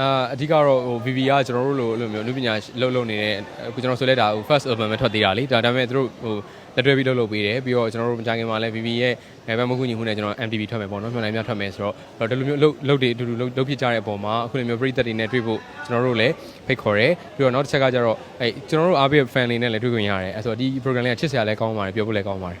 အာအဓိကတော့ဟို VV ကကျွန်တော်တို့လိုအဲ့လိုမျိုးအနုပညာလှုပ်လှုပ်နေတဲ့အခုကျွန်တော်ဆိုလဲဒါဟို first album ပဲထွက်သေးတာလေဒါဒါပေမဲ့သူတို့ဟိုလက်တွဲပြီးလှုပ်လှုပ်ပေးတယ်ပြီးတော့ကျွန်တော်တို့မကြခင်မှာလဲ VV ရဲ့အဲဘက်မကူညီမှုနဲ့ကျွန်တော် MTV ထွက်မယ်ပေါ့နော်မြန်မာနိုင်ငံထွက်မယ်ဆိုတော့အဲ့တော့ဒီလိုမျိုးလှုပ်လှုပ်တွေအတူတူလှုပ်လှုပ်ဖြစ်ကြတဲ့အပေါ်မှာအခုလိုမျိုးပရိသတ်တွေနဲ့တွေ့ဖို့ကျွန်တော်တို့လည်းဖိတ်ခေါ်တယ်ပြီးတော့နောက်တစ်ချက်ကကျတော့အဲကျွန်တော်တို့အားပေး fan တွေနဲ့လည်းတွေ့ခွင့်ရတယ်အဲဆိုတော့ဒီ program လေးကချစ်စရာလည်းကောင်းပါတယ်ပြောဖို့လည်းကောင်းပါတယ်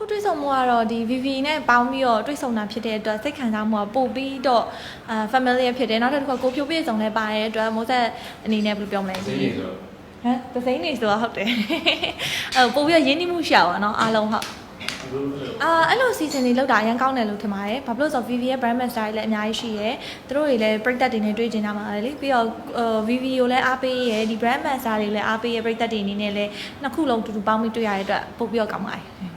တွေ့ဆုံမှုကတော့ဒီ VV နဲ့ပေါင်းပြီးတော့တွေ့ဆုံတာဖြစ်တဲ့အတွက်စိတ်ခံစားမှုကပို့ပြီးတော့အာ familiar ဖြစ်တယ်နောက်တစ်ခါကိုဖြိုးပြည့်စုံလဲပါတဲ့အတွက်မိုးဆက်အနေနဲ့ဘယ်လိုပြောမလဲစီးနေဆိုတော့ဟမ်သစိမ့်နေဆိုတော့ဟုတ်တယ်အဲပို့ပြီးတော့ရင်းနှီးမှုရှာပါတော့အားလုံးဟုတ်အာအဲ့လို season တွေလောက်တာအရင်ကောင်းတယ်လို့ထင်ပါတယ်။ဘာဖြစ်လို့လဲဆိုတော့ VV ရဲ့ brand master တွေလည်းအများကြီးရှိရယ်။သူတို့တွေလည်း product တွေနဲ့တွေ့ကျင်ကြမှာလေ။ပြီးတော့ VV ကိုလည်းအားပေးရယ်ဒီ brand master တွေလည်းအားပေးရယ် product တွေအနေနဲ့လည်းနှစ်ခုလုံးတူတူပေါင်းပြီးတွေ့ရတဲ့အတွက်ပို့ပြီးတော့ကောင်းပါတယ်။